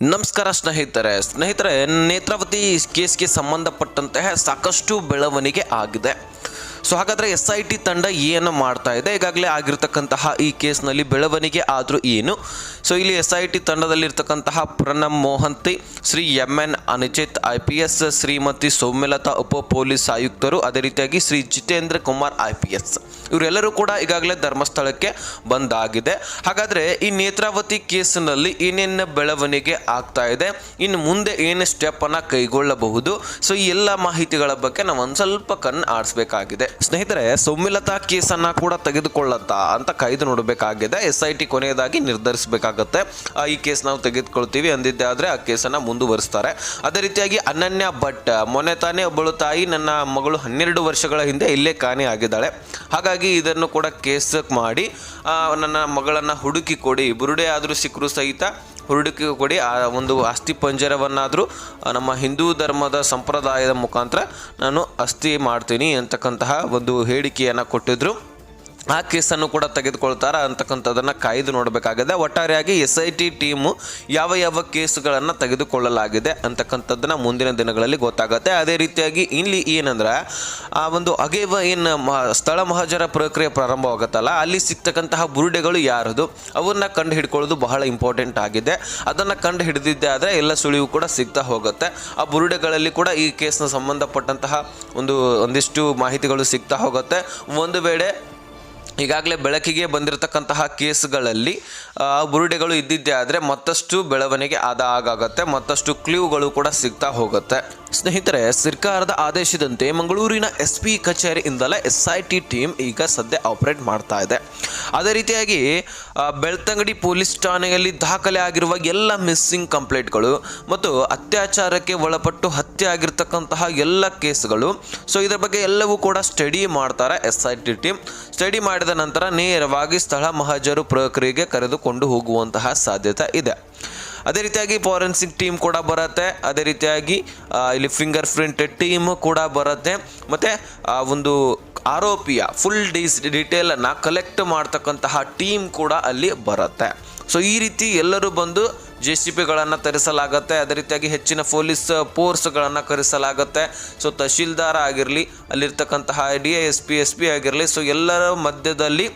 ನಮಸ್ಕಾರ ಸ್ನೇಹಿತರೆ. ಸ್ನೇಹಿತರೆ, ನೇತ್ರಾವತಿ ಕೇಸ್ಗೆ ಸಂಬಂಧಪಟ್ಟಂತಹ ಸಾಕಷ್ಟು ಬೆಳವಣಿಗೆ ಆಗಿದೆ. ಸೊ, ಹಾಗಾದರೆ ಎಸ್ ಐ ಟಿ ತಂಡ ಏನು ಮಾಡ್ತಾ ಇದೆ? ಈಗಾಗಲೇ ಆಗಿರತಕ್ಕಂತಹ ಈ ಕೇಸ್ನಲ್ಲಿ ಬೆಳವಣಿಗೆ ಆದರೂ ಏನು? ಸೊ ಇಲ್ಲಿ S I T ತಂಡದಲ್ಲಿರ್ತಕ್ಕಂತಹ Pranab Mohanty, Shri M N Anucheth I P S Shrimati Soumyalatha ಉಪ ಪೊಲೀಸ್ ಆಯುಕ್ತರು, ಅದೇ ರೀತಿಯಾಗಿ Shri Jitendra Kumar I P S ಇವರೆಲ್ಲರೂ ಕೂಡ ಈಗಾಗಲೇ ಧರ್ಮಸ್ಥಳಕ್ಕೆ ಬಂದಾಗಿದೆ. ಹಾಗಾದರೆ ಈ ನೇತ್ರಾವತಿ ಕೇಸಿನಲ್ಲಿ ಏನೇನು ಬೆಳವಣಿಗೆ ಆಗ್ತಾ ಇದೆ? ಇನ್ನು ಮುಂದೆ ಏನು ಸ್ಟೆಪ್ಪನ್ನು ಕೈಗೊಳ್ಳಬಹುದು? ಸೊ ಈ ಎಲ್ಲ ಮಾಹಿತಿಗಳ ಬಗ್ಗೆ ನಾವು ಒಂದು ಸ್ವಲ್ಪ ಕಣ್ಣು ಆಡಿಸ್ಬೇಕಾಗಿದೆ ಸ್ನೇಹಿತರೆ, ಸೌಮ್ಯಲತಾ ಕೇಸನ್ನು ಕೂಡ ತೆಗೆದುಕೊಳ್ಳತ್ತಾ ಅಂತ ಕಾಯ್ದು ನೋಡಬೇಕಾಗಿದೆ. ಎಸ್ ಐ ಟಿ ಕೊನೆಯದಾಗಿ ನಿರ್ಧರಿಸಬೇಕಾಗತ್ತೆ ಆ, ಈ ಕೇಸ್ ನಾವು ತೆಗೆದುಕೊಳ್ತೀವಿ. ಅಂದಿದ್ದೆ ಆದರೆ ಆ ಕೇಸನ್ನು ಮುಂದುವರಿಸ್ತಾರೆ. ಅದೇ ರೀತಿಯಾಗಿ ಅನನ್ಯ ಭಟ್ ಮೊನ್ನೆ ತಾನೇ ಒಬ್ಬಳು ತಾಯಿ ನನ್ನ ಮಗಳು ಹನ್ನೆರಡು ವರ್ಷಗಳ ಹಿಂದೆ ಇಲ್ಲೇ ಕಾಣೆ ಆಗಿದ್ದಾಳೆ. ಹಾಗಾಗಿ ಇದನ್ನು ಕೂಡ ಕೇಸ್ ಮಾಡಿ ನನ್ನ ಮಗಳನ್ನು ಹುಡುಕಿ ಕೊಡಿ. ಬುರುಡೆ ಆದರೂ ಸಿಕ್ಕರು ಸಹಿತ ಹುಡುಕಿ ಕೊಡಿ. ಆ ಒಂದು ಅಸ್ಥಿ ಪಂಜರವನ್ನಾದರೂ ನಮ್ಮ ಹಿಂದೂ ಧರ್ಮದ ಸಂಪ್ರದಾಯದ ಮುಖಾಂತರ ನಾನು ಅಸ್ಥಿ ಮಾಡ್ತೀನಿ ಅಂತಕ್ಕಂತಹ ಒಂದು ಹೇಳಿಕೆಯನ್ನು ಕೊಟ್ಟಿದ್ರು. ಆ ಕೇಸನ್ನು ಕೂಡ ತೆಗೆದುಕೊಳ್ತಾರ ಅಂತಕ್ಕಂಥದ್ದನ್ನು ಕಾಯ್ದು ನೋಡಬೇಕಾಗಿದೆ. ಒಟ್ಟಾರೆಯಾಗಿ ಎಸ್ ಐ ಟಿ ಟೀಮು ಯಾವ ಯಾವ ಕೇಸುಗಳನ್ನು ತೆಗೆದುಕೊಳ್ಳಲಾಗಿದೆ ಅಂತಕ್ಕಂಥದ್ದನ್ನು ಮುಂದಿನ ದಿನಗಳಲ್ಲಿ ಗೊತ್ತಾಗುತ್ತೆ. ಅದೇ ರೀತಿಯಾಗಿ ಇಲ್ಲಿ ಏನಂದ್ರೆ, ಆ ಒಂದು ಅಗೇವ ಏನು ಸ್ಥಳ ಮಹಾಜರ ಪ್ರಕ್ರಿಯೆ ಪ್ರಾರಂಭವಾಗುತ್ತಲ್ಲ, ಅಲ್ಲಿ ಸಿಗ್ತಕ್ಕಂತಹ ಬುರುಡೆಗಳು ಯಾರದು, ಅವನ್ನ ಕಂಡು ಹಿಡ್ಕೊಳ್ಳೋದು ಬಹಳ ಇಂಪಾರ್ಟೆಂಟ್ ಆಗಿದೆ. ಅದನ್ನು ಕಂಡು ಹಿಡಿದಿದ್ದೆ ಆದರೆ ಎಲ್ಲ ಸುಳಿವು ಕೂಡ ಸಿಗ್ತಾ ಹೋಗುತ್ತೆ. ಆ ಬುರುಡೆಗಳಲ್ಲಿ ಕೂಡ ಈ ಕೇಸ್ನ ಸಂಬಂಧಪಟ್ಟಂತಹ ಒಂದು, ಒಂದಿಷ್ಟು ಮಾಹಿತಿಗಳು ಸಿಗ್ತಾ ಹೋಗುತ್ತೆ. ಒಂದು ವೇಳೆ ಈಗಾಗಲೇ ಬೆಳಕಿಗೆ ಬಂದಿರತಕ್ಕಂತಹ ಕೇಸ್ಗಳಲ್ಲಿ ಬುರುಡೆಗಳು ಇದ್ದಿದ್ದೇ ಆದರೆ ಮತ್ತಷ್ಟು ಬೆಳವಣಿಗೆ ಆದ ಆಗತ್ತೆ ಮತ್ತಷ್ಟು ಕ್ಲೂಗಳು ಕೂಡ ಸಿಗ್ತಾ ಹೋಗುತ್ತೆ. ಸ್ನೇಹಿತರೆ, ಸರ್ಕಾರದ ಆದೇಶದಂತೆ ಮಂಗಳೂರಿನ ಎಸ್ ಪಿ ಕಚೇರಿಯಿಂದಲೇ ಎಸ್ ಐ ಟಿ ಟೀಮ್ ಈಗ ಸದ್ಯ ಆಪರೇಟ್ ಮಾಡ್ತಾ ಇದೆ. ಅದೇ ರೀತಿಯಾಗಿ ಬೆಳ್ತಂಗಡಿ ಪೊಲೀಸ್ ಠಾಣೆಯಲ್ಲಿ ದಾಖಲೆ ಆಗಿರುವ ಎಲ್ಲ ಮಿಸ್ಸಿಂಗ್ ಕಂಪ್ಲೇಂಟ್ಗಳು ಮತ್ತು ಅತ್ಯಾಚಾರಕ್ಕೆ ಒಳಪಟ್ಟು ಹತ್ಯೆ ಆಗಿರ್ತಕ್ಕಂತಹ ಎಲ್ಲ ಕೇಸ್ಗಳು, ಸೊ ಇದರ ಬಗ್ಗೆ ಎಲ್ಲವೂ ಕೂಡ ಸ್ಟಡಿ ಮಾಡ್ತಾರೆ S I T team. Study ಮಾಡಿದ ನಂತರ ನೇರವಾಗಿ ಸ್ಥಳ ಮಹಾಜರು ಪ್ರಕ್ರಿಯೆಗೆ ಕರೆದುಕೊಂಡು ಹೋಗುವಂತಹ ಸಾಧ್ಯತೆ ಇದೆ. ಅದೇ ರೀತಿಯಾಗಿ ಫಾರೆನ್ಸಿಕ್ ಟೀಮ್ ಕೂಡ ಬರುತ್ತೆ. ಅದೇ ರೀತಿಯಾಗಿ ಇಲ್ಲಿ ಫಿಂಗರ್ ಪ್ರಿಂಟ್ ಟೀಮ್ ಕೂಡ ಬರುತ್ತೆ. ಮತ್ತು ಒಂದು ಆರೋಪಿಯ ಫುಲ್ ಡೀಸ್ ಡೀಟೇಲನ್ನು ಕಲೆಕ್ಟ್ ಮಾಡ್ತಕ್ಕಂತಹ ಟೀಮ್ ಕೂಡ ಅಲ್ಲಿ ಬರುತ್ತೆ. ಸೊ ಈ ರೀತಿ ಎಲ್ಲರೂ ಬಂದು ಜೆ ಸಿ ಪಿಗಳನ್ನು ತರಿಸಲಾಗುತ್ತೆ. ಅದೇ ರೀತಿಯಾಗಿ ಹೆಚ್ಚಿನ ಪೊಲೀಸ್ ಫೋರ್ಸ್ಗಳನ್ನು ಕರೆಸಲಾಗುತ್ತೆ. ಸೊ ತಹಶೀಲ್ದಾರ್ ಆಗಿರಲಿ, ಅಲ್ಲಿರ್ತಕ್ಕಂತಹ D S P S P ಆಗಿರಲಿ ಸೊ ಎಲ್ಲರ ಮಧ್ಯದಲ್ಲಿ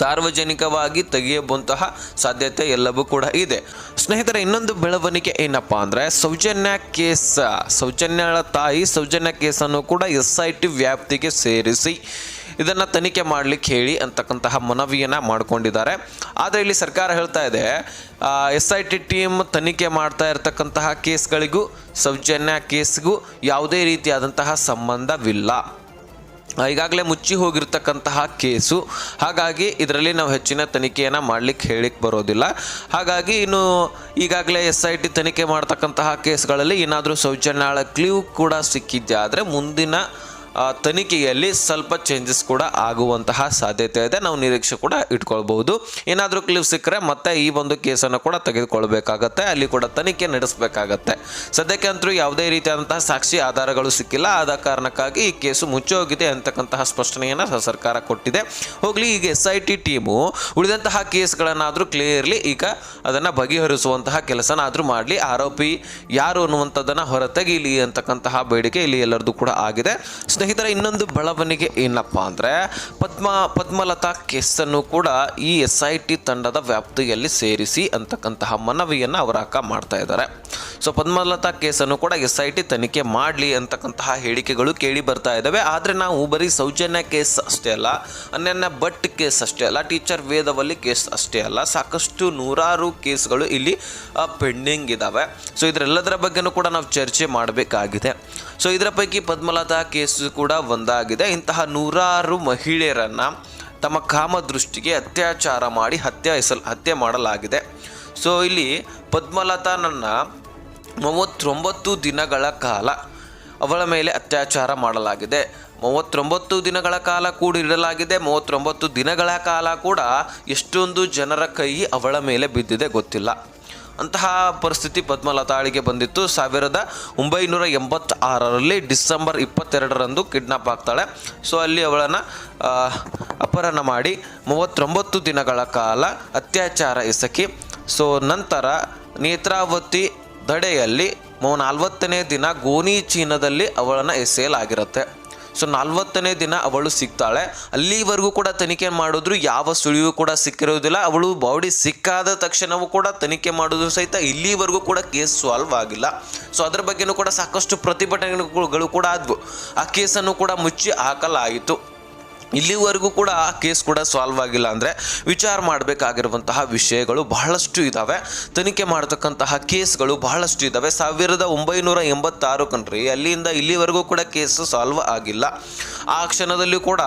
ಸಾರ್ವಜನಿಕವಾಗಿ ತೆಗೆಯಬಂತಹ ಸಾಧ್ಯತೆ ಎಲ್ಲವೂ ಕೂಡ ಇದೆ. ಸ್ನೇಹಿತರೆ, ಇನ್ನೊಂದು ಬೆಳವಣಿಗೆ ಏನಪ್ಪಾ ಅಂದರೆ, ಸೌಜನ್ಯ ಕೇಸ್, ಸೌಜನ್ಯಳ ತಾಯಿ ಸೌಜನ್ಯ ಕೇಸನ್ನು ಕೂಡ ಎಸ್ ಐ ಟಿ ವ್ಯಾಪ್ತಿಗೆ ಸೇರಿಸಿ ಇದನ್ನು ತನಿಖೆ ಮಾಡಲಿಕ್ಕೆ ಹೇಳಿ ಅಂತಕ್ಕಂತಹ ಮನವಿಯನ್ನು ಮಾಡಿಕೊಂಡಿದ್ದಾರೆ. ಆದರೆ ಇಲ್ಲಿ ಸರ್ಕಾರ ಹೇಳ್ತಾ ಇದೆ ಎಸ್ ಐ ಟಿ ಟೀಮ್ ತನಿಖೆ ಮಾಡ್ತಾ ಇರತಕ್ಕಂತಹ ಕೇಸ್ಗಳಿಗೂ, ಸೌಜನ್ಯ ಕೇಸ್ಗೂ ಯಾವುದೇ ರೀತಿಯಾದಂತಹ ಸಂಬಂಧವಿಲ್ಲ. ಈಗಾಗಲೇ ಮುಚ್ಚಿ ಹೋಗಿರ್ತಕ್ಕಂತಹ ಕೇಸು. ಹಾಗಾಗಿ ಇದರಲ್ಲಿ ನಾವು ಹೆಚ್ಚಿನ ತನಿಖೆಯನ್ನು ಮಾಡಲಿಕ್ಕೆ ಹೇಳಿಕ್ಕೆ ಬರೋದಿಲ್ಲ. ಹಾಗಾಗಿ ಇನ್ನು ಈಗಾಗಲೇ ಎಸ್ ಐ ಟಿ ತನಿಖೆ ಮಾಡ್ತಕ್ಕಂತಹ ಕೇಸ್ಗಳಲ್ಲಿ ಏನಾದರೂ ಸೌಜನ್ಯಾಳ ಕ್ಲೀವ್ ಕೂಡ ಸಿಕ್ಕಿದ್ದೆ ಆದರೆ ಮುಂದಿನ ತನಿಖೆಯಲ್ಲಿ ಸ್ವಲ್ಪ ಚೇಂಜಸ್ ಕೂಡ ಆಗುವಂತಹ ಸಾಧ್ಯತೆ ಇದೆ. ನಾವು ನಿರೀಕ್ಷೆ ಕೂಡ ಇಟ್ಕೊಳ್ಬಹುದು. ಏನಾದರೂ ಕ್ಲಿವ್ ಸಿಕ್ಕರೆ ಮತ್ತೆ ಈ ಒಂದು ಕೇಸನ್ನು ಕೂಡ ತೆಗೆದುಕೊಳ್ಬೇಕಾಗತ್ತೆ. ಅಲ್ಲಿ ಕೂಡ ತನಿಖೆ ನಡೆಸಬೇಕಾಗತ್ತೆ. ಸದ್ಯಕ್ಕೆ ಅಂತೂ ಯಾವುದೇ ರೀತಿಯಾದಂತಹ ಸಾಕ್ಷಿ ಆಧಾರಗಳು ಸಿಕ್ಕಿಲ್ಲ. ಆದ ಕಾರಣಕ್ಕಾಗಿ ಈ ಕೇಸು ಮುಚ್ಚೋಗಿದೆ ಅಂತಕ್ಕಂತಹ ಸ್ಪಷ್ಟನೆಯನ್ನು ಸರ್ಕಾರ ಕೊಟ್ಟಿದೆ. ಹೋಗಲಿ, ಈಗ ಎಸ್ ಐ ಟಿ ಟೀಮು ಉಳಿದಂತಹ ಕೇಸ್ಗಳನ್ನಾದರೂ ಕ್ಲಿಯರ್ಲಿ ಈಗ ಅದನ್ನು ಬಗೆಹರಿಸುವಂತಹ ಕೆಲಸನಾದರೂ ಮಾಡಲಿ. ಆರೋಪಿ ಯಾರು ಅನ್ನುವಂಥದ್ದನ್ನು ಹೊರತೆಗೀಲಿ ಅಂತಕ್ಕಂತಹ ಬೇಡಿಕೆ ಇಲ್ಲಿ ಎಲ್ಲರದು ಕೂಡ ಆಗಿದೆ. ಸ್ನೇಹಿತರೆ, ಇನ್ನೊಂದು ಬೆಳವಣಿಗೆ ಏನಪ್ಪ ಅಂದರೆ, ಪದ್ಮ, ಪದ್ಮಲತಾ ಕೇಸನ್ನು ಕೂಡ ಈ ಎಸ್ ಐ ಟಿ ತಂಡದ ವ್ಯಾಪ್ತಿಯಲ್ಲಿ ಸೇರಿಸಿ ಅಂತಕ್ಕಂತಹ ಮನವಿಯನ್ನು ಅವರ ಅಕ್ಕ ಮಾಡ್ತಾ ಇದ್ದಾರೆ. ಸೊ ಪದ್ಮಲತಾ ಕೇಸನ್ನು ಕೂಡ ಎಸ್ ಐ ಟಿ ತನಿಖೆ ಮಾಡಲಿ ಅಂತಕ್ಕಂತಹ ಹೇಳಿಕೆಗಳು ಕೇಳಿ ಬರ್ತಾ ಇದ್ದಾವೆ. ಆದರೆ ನಾವು ಬರೀ ಸೌಜನ್ಯ ಕೇಸ್ ಅಷ್ಟೇ ಅಲ್ಲ ಅನ್ಯನ್ಯ ಭಟ್ ಕೇಸ್ ಅಷ್ಟೇ ಅಲ್ಲ, ಟೀಚರ್ ವೇದವಲ್ಲಿ ಕೇಸ್ ಅಷ್ಟೇ ಅಲ್ಲ, ಸಾಕಷ್ಟು ನೂರಾರು ಕೇಸ್ಗಳು ಇಲ್ಲಿ ಪೆಂಡಿಂಗ್ ಇದ್ದಾವೆ. ಸೊ ಇದರೆಲ್ಲದರ ಬಗ್ಗೆನೂ ಕೂಡ ನಾವು ಚರ್ಚೆ ಮಾಡಬೇಕಾಗಿದೆ. ಸೊ ಇದರ ಪೈಕಿ ಪದ್ಮಲತಾ ಕೇಸು ಕೂಡ ಒಂದಾಗಿದೆ. ಇಂತಹ ನೂರಾರು ಮಹಿಳೆಯರನ್ನು ತಮ್ಮ ಕಾಮದೃಷ್ಟಿಗೆ ಅತ್ಯಾಚಾರ ಮಾಡಿ ಹತ್ಯೆ ಹೆಸಲ್, ಹತ್ಯೆ ಮಾಡಲಾಗಿದೆ. ಸೊ, ಇಲ್ಲಿ ಪದ್ಮಲತಾನನ್ನು ಮೂವತ್ತೊಂಬತ್ತು ದಿನಗಳ ಕಾಲ ಅವಳ ಮೇಲೆ ಅತ್ಯಾಚಾರ ಮಾಡಲಾಗಿದೆ. ಮೂವತ್ತೊಂಬತ್ತು ದಿನಗಳ ಕಾಲ ಕೂಡ ಇಡಲಾಗಿದೆ ಮೂವತ್ತೊಂಬತ್ತು ದಿನಗಳ ಕಾಲ ಕೂಡ ಎಷ್ಟೊಂದು ಜನರ ಕೈ ಅವಳ ಮೇಲೆ ಬಿದ್ದಿದೆ ಗೊತ್ತಿಲ್ಲ. ಅಂತಹ ಪರಿಸ್ಥಿತಿ ಪದ್ಮಲತಾಳಿಗೆ ಬಂದಿತ್ತು. ಸಾವಿರದ ಒಂಬೈನೂರ ಎಂಬತ್ತಾರರಲ್ಲಿ ಡಿಸೆಂಬರ್ ಇಪ್ಪತ್ತೆರಡರಂದು ಕಿಡ್ನಾಪ್ ಆಗ್ತಾಳೆ. ಸೊ, ಅಲ್ಲಿ ಅವಳನ್ನು ಅಪಹರಣ ಮಾಡಿ ಮೂವತ್ತೊಂಬತ್ತು ದಿನಗಳ ಕಾಲ ಅತ್ಯಾಚಾರ ಎಸಕಿ, ಸೊ, ನಂತರ ನೇತ್ರಾವತಿ ದಡೆಯಲ್ಲಿ ನಲವತ್ತನೇ ದಿನ ಗೋನಿ ಚೀನದಲ್ಲಿ ಅವಳನ್ನು ಎಸೆಯಲಾಗಿರುತ್ತೆ. ಸೊ ನಲ್ವತ್ತನೇ ದಿನ ಅವಳು ಸಿಗ್ತಾಳೆ. ಅಲ್ಲಿವರೆಗೂ ಕೂಡ ತನಿಖೆ ಮಾಡಿದ್ರು, ಯಾವ ಸುಳಿವು ಕೂಡ ಸಿಕ್ಕಿರೋದಿಲ್ಲ. ಅವಳು ಬಾಡಿ ಸಿಕ್ಕಾದ ತಕ್ಷಣವೂ ಕೂಡ ತನಿಖೆ ಮಾಡಿದ್ರು ಸಹಿತ ಇಲ್ಲಿವರೆಗೂ ಕೂಡ ಕೇಸ್ ಸಾಲ್ವ್ ಆಗಿಲ್ಲ. ಸೊ ಅದ್ರ ಬಗ್ಗೆನೂ ಕೂಡ ಸಾಕಷ್ಟು ಪ್ರತಿಭಟನೆಗಳು ಕೂಡ ಆದವು. ಆ ಕೇಸನ್ನು ಕೂಡ ಮುಚ್ಚಿ ಹಾಕಲಾಯಿತು. ಇಲ್ಲಿವರೆಗೂ ಕೂಡ ಕೇಸ್ ಕೂಡ ಸಾಲ್ವ್ ಆಗಿಲ್ಲ ಅಂದರೆ ವಿಚಾರ ಮಾಡಬೇಕಾಗಿರುವಂತಹ ವಿಷಯಗಳು ಬಹಳಷ್ಟು ಇದ್ದಾವೆ ತನಿಖೆ ಮಾಡತಕ್ಕಂತಹ ಕೇಸ್ಗಳು ಬಹಳಷ್ಟು ಇದ್ದಾವೆ ಸಾವಿರದ ಒಂಬೈನೂರ ಎಂಬತ್ತಾರು ಕಣ್ರಿ, ಅಲ್ಲಿಂದ ಇಲ್ಲಿವರೆಗೂ ಕೂಡ ಕೇಸು ಸಾಲ್ವ್ ಆಗಿಲ್ಲ. ಆ ಕ್ಷಣದಲ್ಲಿ ಕೂಡ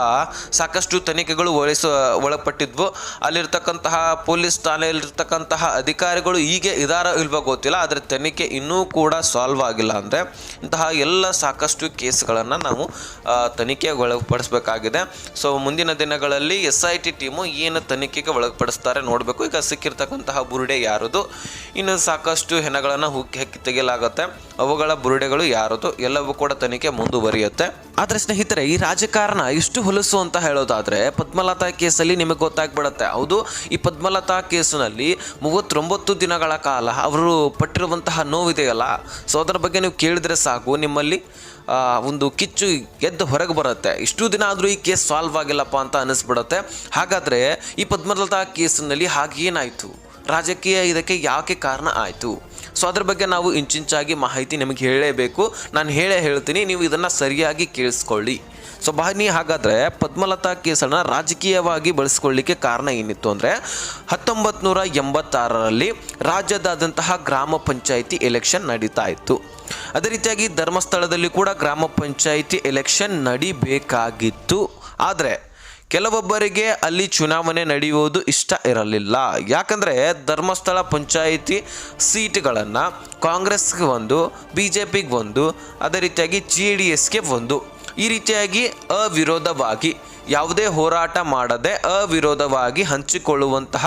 ಸಾಕಷ್ಟು ತನಿಖೆಗಳು ಒಳಿಸ, ಒಳಪಟ್ಟಿದ್ವು. ಅಲ್ಲಿರ್ತಕ್ಕಂತಹ ಪೊಲೀಸ್ ಠಾಣೆಯಲ್ಲಿರ್ತಕ್ಕಂತಹ ಅಧಿಕಾರಿಗಳು ಹೀಗೆ ಇದಾರ ಇಲ್ವೋ ಗೊತ್ತಿಲ್ಲ, ಆದರೆ ತನಿಖೆ ಇನ್ನೂ ಕೂಡ ಸಾಲ್ವ್ ಆಗಿಲ್ಲ ಅಂದರೆ ಇಂತಹ ಎಲ್ಲ ಸಾಕಷ್ಟು ಕೇಸ್ಗಳನ್ನು ನಾವು ತನಿಖೆಗೆ ಒಳಪಡಿಸಬೇಕಾಗಿದೆ ಸೊ ಮುಂದಿನ ದಿನಗಳಲ್ಲಿ ಎಸ್ ಐ ಟಿ ಟೀಮು ಏನು ತನಿಖೆಗೆ ಒಳಪಡಿಸ್ತಾರೆ ನೋಡಬೇಕು. ಈಗ ಸಿಕ್ಕಿರ್ತಕ್ಕಂತಹ ಬುರುಡೆ ಯಾರದು? ಇನ್ನು ಸಾಕಷ್ಟು ಹೆಣಗಳನ್ನು ಹುಕ್ಕಿ ಹಾಕಿ ತೆಗೆಯಲಾಗುತ್ತೆ. ಅವುಗಳ ಬುರುಡೆಗಳು ಯಾರದು? ಎಲ್ಲವೂ ಕೂಡ ತನಿಖೆ ಮುಂದುವರಿಯುತ್ತೆ. ಆದರೆ ಸ್ನೇಹಿತರೆ, ಈ ರಾಜಕಾರಣ ಇಷ್ಟು ಹೊಲಸು ಅಂತ ಹೇಳೋದಾದರೆ ಪದ್ಮಲತಾ ಕೇಸಲ್ಲಿ ನಿಮಗೆ ಗೊತ್ತಾಗ್ಬಿಡುತ್ತೆ. ಹೌದು, ಈ ಪದ್ಮಲತಾ ಕೇಸಿನಲ್ಲಿ ಮೂವತ್ತೊಂಬತ್ತು ದಿನಗಳ ಕಾಲ ಅವರು ಪಟ್ಟಿರುವಂತಹ ನೋವಿದೆಯಲ್ಲ? ಸೊ ಅದರ ಬಗ್ಗೆ ನೀವು ಕೇಳಿದ್ರೆ ಸಾಕು ನಿಮ್ಮಲ್ಲಿ. ಒಂದು ಕಿಚ್ಚು ಎದ್ದು ಹೊರಗೆ ಬರುತ್ತೆ. ಇಷ್ಟು ದಿನ ಆದರೂ ಈ ಕೇಸ್ ಸಾಲ್ವ್ ಆಗಿಲ್ಲಪ್ಪ ಅಂತ ಅನಿಸ್ಬಿಡುತ್ತೆ ಹಾಗಾದರೆ ಈ ಪದ್ಮಲತಾ ಕೇಸಿನಲ್ಲಿ ಹಾಗೇನಾಯಿತು? ರಾಜಕೀಯ ಇದಕ್ಕೆ ಯಾಕೆ ಕಾರಣ ಆಯಿತು? ಸೊ ಅದ್ರ ಬಗ್ಗೆ ನಾವು ಇಂಚಿಂಚಾಗಿ ಮಾಹಿತಿ ನಿಮಗೆ ಹೇಳಲೇಬೇಕು ನಾನು ಹೇಳೇ ಹೇಳ್ತೀನಿ, ನೀವು ಇದನ್ನು ಸರಿಯಾಗಿ ಕೇಳಿಸ್ಕೊಳ್ಳಿ. ಸೊ ಬಹನಿ ಹಾಗಾದರೆ ಪದ್ಮಲತಾ ಕೇಸನ್ನ ರಾಜಕೀಯವಾಗಿ ಬಳಸ್ಕೊಳ್ಳಿಕ್ಕೆ ಕಾರಣ ಏನಿತ್ತು ಅಂದರೆ ಹತ್ತೊಂಬತ್ತು ನೂರ ಎಂಬತ್ತಾರರಲ್ಲಿ ರಾಜ್ಯದಾದಂತಹ ಗ್ರಾಮ ಪಂಚಾಯಿತಿ ಎಲೆಕ್ಷನ್ ನಡೀತಾ ಇತ್ತು. ಅದೇ ರೀತಿಯಾಗಿ ಧರ್ಮಸ್ಥಳದಲ್ಲಿ ಕೂಡ ಗ್ರಾಮ ಪಂಚಾಯಿತಿ ಎಲೆಕ್ಷನ್ ನಡಿಬೇಕಾಗಿತ್ತು. ಆದರೆ ಕೆಲವೊಬ್ಬರಿಗೆ ಅಲ್ಲಿ ಚುನಾವಣೆ ನಡೆಯುವುದು ಇಷ್ಟ ಇರಲಿಲ್ಲ. ಯಾಕಂದರೆ ಧರ್ಮಸ್ಥಳ ಪಂಚಾಯಿತಿ ಸೀಟ್ಗಳನ್ನು ಕಾಂಗ್ರೆಸ್ಗೆ ಒಂದು ಬಿ ಜೆ ಪಿಗೆ ಒಂದು, ಅದೇ ರೀತಿಯಾಗಿ ಜೆ ಡಿ ಎಸ್ಗೆ ಒಂದು. ಈ ರೀತಿಯಾಗಿ ಅವಿರೋಧವಾಗಿ, ಯಾವುದೇ ಹೋರಾಟ ಮಾಡದೆ ಅವಿರೋಧವಾಗಿ ಹಂಚಿಕೊಳ್ಳುವಂತಹ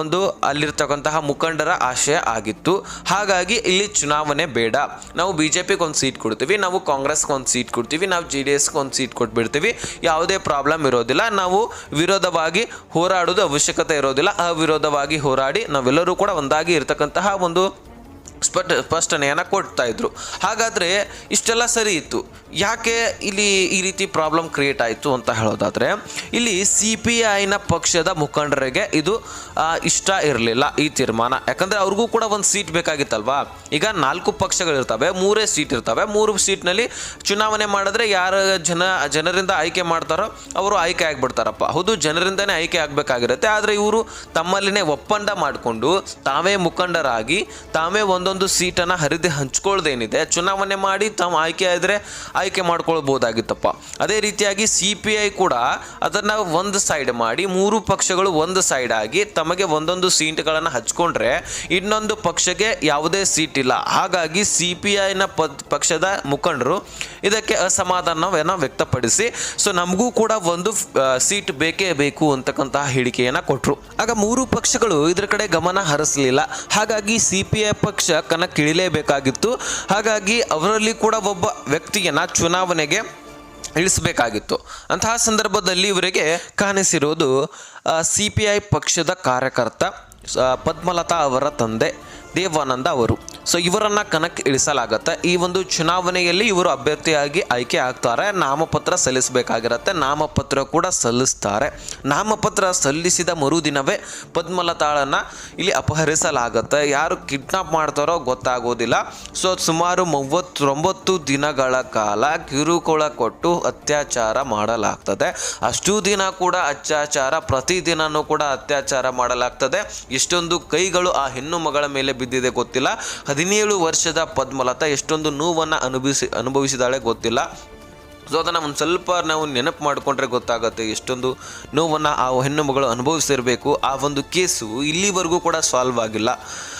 ಒಂದು ಅಲ್ಲಿರ್ತಕ್ಕಂತಹ ಮುಖಂಡರ ಆಶಯ ಆಗಿತ್ತು. ಹಾಗಾಗಿ ಇಲ್ಲಿ ಚುನಾವಣೆ ಬೇಡ. ನಾವು ಬಿ ಜೆ ಪಿಗೆ ಒಂದು ಸೀಟ್ ಕೊಡ್ತೀವಿ, ನಾವು ಕಾಂಗ್ರೆಸ್ಗೆ ಒಂದು ಸೀಟ್ ಕೊಡ್ತೀವಿ, ನಾವು ಜೆ ಡಿ ಎಸ್ಗೆ ಒಂದು ಸೀಟ್ ಕೊಟ್ಬಿಡ್ತೀವಿ. ಯಾವುದೇ ಪ್ರಾಬ್ಲಮ್ ಇರೋದಿಲ್ಲ. ನಾವು ವಿರೋಧವಾಗಿ ಹೋರಾಡೋದು ಅವಶ್ಯಕತೆ ಇರೋದಿಲ್ಲ. ಅವಿರೋಧವಾಗಿ ಹೋರಾಡಿ ನಾವೆಲ್ಲರೂ ಕೂಡ ಒಂದಾಗಿ ಇರತಕ್ಕಂತಹ ಒಂದು ಸ್ಪಷ್ಟ, ಸ್ಪಷ್ಟನೆಯನ್ನು ಕೊಡ್ತಾ ಇದ್ರು. ಹಾಗಾದರೆ ಇಷ್ಟೆಲ್ಲ ಸರಿ ಇತ್ತು. ಯಾಕೆ ಇಲ್ಲಿ ಈ ರೀತಿ ಪ್ರಾಬ್ಲಮ್ ಕ್ರಿಯೇಟ್ ಆಯಿತು ಅಂತ ಹೇಳೋದಾದರೆ, ಇಲ್ಲಿ ಸಿ ಪಿ ಐನ ಪಕ್ಷದ ಮುಖಂಡರಿಗೆ ಇದು ಇಷ್ಟ ಇರಲಿಲ್ಲ ಈ ತೀರ್ಮಾನ. ಯಾಕಂದರೆ ಅವ್ರಿಗೂ ಕೂಡ ಒಂದು ಸೀಟ್ ಬೇಕಾಗಿತ್ತಲ್ವಾ? ಈಗ ನಾಲ್ಕು ಪಕ್ಷಗಳಿರ್ತವೆ ಮೂರೇ ಸೀಟ್ ಇರ್ತವೆ. ಮೂರು ಸೀಟ್ನಲ್ಲಿ ಚುನಾವಣೆ ಮಾಡಿದ್ರೆ ಯಾರು ಜನ, ಜನರಿಂದ ಆಯ್ಕೆ ಮಾಡ್ತಾರೋ ಅವರು ಆಯ್ಕೆ ಆಗಿಬಿಡ್ತಾರಪ್ಪ. ಹೌದು, ಜನರಿಂದನೇ ಆಯ್ಕೆ ಆಗಬೇಕಾಗಿರುತ್ತೆ, ಆದರೆ ಇವರು ತಮ್ಮಲ್ಲಿನೇ ಒಪ್ಪಂದ ಮಾಡಿಕೊಂಡು ತಾವೇ ಮುಖಂಡರಾಗಿ, ತಾವೇ ಒಂದೊಂದು ಸೀಟನ್ನು ಹರಿದು ಹಂಚ್ಕೊಳ್ಳೋದೇನಿದೆ ಚುನಾವಣೆ ಮಾಡಿ ತಮ್ಮ ಆಯ್ಕೆ ಆದರೆ ಆಯ್ಕೆ ಮಾಡ್ಕೊಳ್ಬೋದಾಗಿತ್ತಪ್ಪ. ಅದೇ ರೀತಿಯಾಗಿ ಸಿ ಪಿ ಐ ಕೂಡ ಅದನ್ನು ಒಂದು ಸೈಡ್ ಮಾಡಿ, ಮೂರು ಪಕ್ಷಗಳು ಒಂದು ಸೈಡ್ ಆಗಿ ತಮಗೆ ಒಂದೊಂದು ಸೀಟ್ಗಳನ್ನು ಹಚ್ಕೊಂಡ್ರೆ ಇನ್ನೊಂದು ಪಕ್ಷಕ್ಕೆ ಯಾವುದೇ ಸೀಟ್ ಇಲ್ಲ. ಹಾಗಾಗಿ ಸಿ ಪಿ ಐನ ಪಕ್ಷದ ಮುಖಂಡರು ಇದಕ್ಕೆ ಅಸಮಾಧಾನವನ್ನು ವ್ಯಕ್ತಪಡಿಸಿ ಸೊ ನಮಗೂ ಕೂಡ ಒಂದು ಸೀಟ್ ಬೇಕೇ ಬೇಕು ಅಂತಕ್ಕಂತಹ ಹೇಳಿಕೆಯನ್ನು ಕೊಟ್ಟರು ಆಗ ಮೂರು ಪಕ್ಷಗಳು ಇದರ ಕಡೆ ಗಮನ ಹರಿಸಲಿಲ್ಲ. ಹಾಗಾಗಿ ಸಿ ಪಿ ಐ ಪಕ್ಷ ಕಣಕ್ಕಿಳಿಲೇಬೇಕಾಗಿತ್ತು. ಹಾಗಾಗಿ ಅವರಲ್ಲಿ ಕೂಡ ಒಬ್ಬ ವ್ಯಕ್ತಿಯನ್ನ ಚುನಾವಣೆಗೆ ಇಳಿಸಬೇಕಾಗಿತ್ತು. ಅಂತಹ ಸಂದರ್ಭದಲ್ಲಿ ಇವರಿಗೆ ಕಾಣಿಸಿರೋದು ಸಿ ಪಿ ಐ ಪಕ್ಷದ ಕಾರ್ಯಕರ್ತ ಪದ್ಮಲತಾ ಅವರ ತಂದೆ. ದೇವಾನಂದ ಅವರು. ಸೊ ಇವರನ್ನ ಕಣಕ್ಕೆ ಇಳಿಸಲಾಗುತ್ತೆ. ಈ ಒಂದು ಚುನಾವಣೆಯಲ್ಲಿ ಇವರು ಅಭ್ಯರ್ಥಿಯಾಗಿ ಆಯ್ಕೆ ಆಗ್ತಾರೆ. ನಾಮಪತ್ರ ಸಲ್ಲಿಸಬೇಕಾಗಿರತ್ತೆ. ನಾಮಪತ್ರ ಕೂಡ ಸಲ್ಲಿಸ್ತಾರೆ. ನಾಮಪತ್ರ ಸಲ್ಲಿಸಿದ ಮರುದಿನವೇ ಪದ್ಮಲತಾಳನ್ನ ಇಲ್ಲಿ ಅಪಹರಿಸಲಾಗುತ್ತೆ. ಯಾರು ಕಿಡ್ನಾಪ್ ಮಾಡ್ತಾರೋ ಗೊತ್ತಾಗೋದಿಲ್ಲ. ಸೊ ಸುಮಾರು ಮೂವತ್ತೊಂಬತ್ತು ದಿನಗಳ ಕಾಲ ಕಿರುಕುಳ ಕೊಟ್ಟು ಅತ್ಯಾಚಾರ ಮಾಡಲಾಗ್ತದೆ. ಅಷ್ಟು ದಿನ ಕೂಡ ಅತ್ಯಾಚಾರ ಪ್ರತಿದಿನವೂ ಕೂಡ ಅತ್ಯಾಚಾರ ಮಾಡಲಾಗ್ತದೆ. ಇಷ್ಟೊಂದು ಕೈಗಳು ಆ ಹೆಣ್ಣು ಮಗಳ ಮೇಲೆ ಬಿದ್ದಿದೆ ಗೊತ್ತಿಲ್ಲ. ಹದಿನೇಳು ವರ್ಷದ ಪದ್ಮಲತಾ ಎಷ್ಟೊಂದು ನೋವನ್ನು ಅನುಭವಿಸಿ, ಅನುಭವಿಸಿದಾಳೆ ಗೊತ್ತಿಲ್ಲ. ಸೊ ಅದನ್ನು ಒಂದು ಸ್ವಲ್ಪ ನಾವು ನೆನಪು ಮಾಡಿಕೊಂಡ್ರೆ ಗೊತ್ತಾಗುತ್ತೆ ಎಷ್ಟೊಂದು ನೋವನ್ನು ಆ ಹೆಣ್ಣು ಮಗಳು ಅನುಭವಿಸಿರಬೇಕು ಆ ಒಂದು ಕೇಸು ಇಲ್ಲಿವರೆಗೂ ಕೂಡ ಸಾಲ್ವ್ ಆಗಿಲ್ಲ.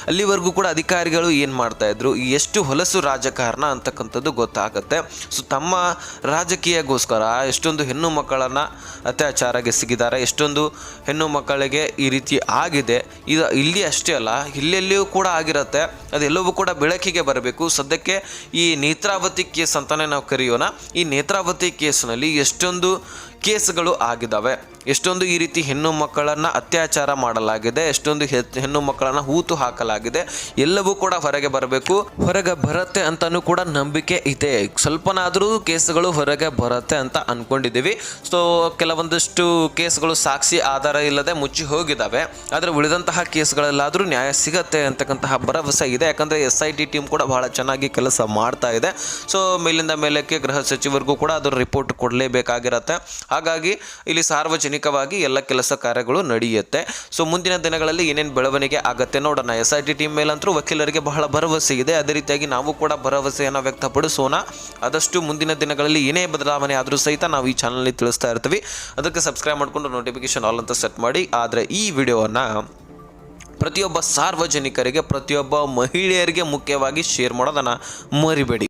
ಅಲ್ಲಿವರೆಗೂ ಕೂಡ ಅಧಿಕಾರಿಗಳು ಏನು ಮಾಡ್ತಾಯಿದ್ರು ಎಷ್ಟು ಹೊಲಸು ರಾಜಕಾರಣ ಅಂತಕ್ಕಂಥದ್ದು ಗೊತ್ತಾಗುತ್ತೆ. ಸೊ, ತಮ್ಮ ರಾಜಕೀಯಗೋಸ್ಕರ ಎಷ್ಟೊಂದು ಹೆಣ್ಣು ಮಕ್ಕಳನ್ನು ಅತ್ಯಾಚಾರಗೆಸಗಿದ್ದಾರೆ ಎಷ್ಟೊಂದು ಹೆಣ್ಣು ಮಕ್ಕಳಿಗೆ ಈ ರೀತಿ ಆಗಿದೆ. ಇದು ಇಲ್ಲಿ ಅಷ್ಟೇ ಅಲ್ಲ, ಇಲ್ಲೆಲ್ಲಿಯೂ ಕೂಡ ಆಗಿರುತ್ತೆ. ಅದೆಲ್ಲವೂ ಕೂಡ ಬೆಳಕಿಗೆ ಬರಬೇಕು. ಸದ್ಯಕ್ಕೆ ಈ ನೇತ್ರಾವತಿ ಕೇಸ್ ಅಂತಲೇ ನಾವು ಕರೆಯೋಣ. ಈ ನೇತ್ರಾವತಿ ಕೇಸ್ನಲ್ಲಿ ಎಷ್ಟೊಂದು ಕೇಸ್ಗಳು ಆಗಿದ್ದಾವೆ. ಎಷ್ಟೊಂದು ಈ ರೀತಿ ಹೆಣ್ಣು ಮಕ್ಕಳನ್ನು ಅತ್ಯಾಚಾರ ಮಾಡಲಾಗಿದೆ, ಎಷ್ಟೊಂದು ಹೆಣ್ಣು ಮಕ್ಕಳನ್ನು ಹೂತು ಹಾಕಲಾಗಿದೆ, ಎಲ್ಲವೂ ಕೂಡ ಹೊರಗೆ ಬರಬೇಕು. ಹೊರಗೆ ಬರುತ್ತೆ ಅಂತಲೂ ಕೂಡ ನಂಬಿಕೆ ಇದೆ. ಸ್ವಲ್ಪನಾದರೂ ಕೇಸ್ಗಳು ಹೊರಗೆ ಬರುತ್ತೆ ಅಂತ ಅಂದ್ಕೊಂಡಿದ್ದೀವಿ ಸೊ, ಕೆಲವೊಂದಷ್ಟು ಕೇಸ್ಗಳು ಸಾಕ್ಷಿ ಆಧಾರ ಇಲ್ಲದೆ ಮುಚ್ಚಿ ಹೋಗಿದ್ದಾವೆ. ಆದರೆ ಉಳಿದಂತಹ ಕೇಸ್ಗಳಲ್ಲಾದರೂ ನ್ಯಾಯ ಸಿಗತ್ತೆ ಅಂತಕ್ಕಂತಹ ಭರವಸೆ ಇದೆ. ಯಾಕಂದರೆ ಎಸ್ ಐ ಟಿ ಟೀಮ್ ಕೂಡ ಬಹಳ ಚೆನ್ನಾಗಿ ಕೆಲಸ ಮಾಡ್ತಾ ಇದೆ. ಸೊ, ಮೇಲಿಂದ ಮೇಲಕ್ಕೆ ಗೃಹ ಸಚಿವರಿಗೂ ಕೂಡ ಅದರ ರಿಪೋರ್ಟ್ ಕೊಡಲೇಬೇಕಾಗಿರತ್ತೆ. ಹಾಗಾಗಿ ಇಲ್ಲಿ ಸಾರ್ವಜನಿಕವಾಗಿ ಎಲ್ಲ ಕೆಲಸ ಕಾರ್ಯಗಳು ನಡೆಯುತ್ತೆ. ಸೊ ಮುಂದಿನ ದಿನಗಳಲ್ಲಿ ಏನೇನು ಬೆಳವಣಿಗೆ ಆಗುತ್ತೆ ನೋಡೋಣ. ಎಸ್ ಐ ಟಿ ಟೀಮ್ ಮೇಲಂತರೂ ವಕೀಲರಿಗೆ ಬಹಳ ಭರವಸೆ ಇದೆ. ಅದೇ ರೀತಿಯಾಗಿ ನಾವು ಕೂಡ ಭರವಸೆಯನ್ನು ವ್ಯಕ್ತಪಡಿಸೋಣ. ಆದಷ್ಟು ಮುಂದಿನ ದಿನಗಳಲ್ಲಿ ಏನೇ ಬದಲಾವಣೆ ಆದರೂ ಸಹಿತ ನಾವು ಈ ಚಾನಲ್ನಲ್ಲಿ ತಿಳಿಸ್ತಾ ಇರ್ತೀವಿ. ಅದಕ್ಕೆ ಸಬ್ಸ್ಕ್ರೈಬ್ ಮಾಡಿಕೊಂಡು ನೋಟಿಫಿಕೇಶನ್ ಆಲ್ ಅಂತ ಸೆಟ್ ಮಾಡಿ. ಆದರೆ ಈ ವಿಡಿಯೋವನ್ನು ಪ್ರತಿಯೊಬ್ಬ ಸಾರ್ವಜನಿಕರಿಗೆ, ಪ್ರತಿಯೊಬ್ಬ ಮಹಿಳೆಯರಿಗೆ ಮುಖ್ಯವಾಗಿ ಶೇರ್ ಮಾಡೋದನ್ನು ಮರಿಬೇಡಿ.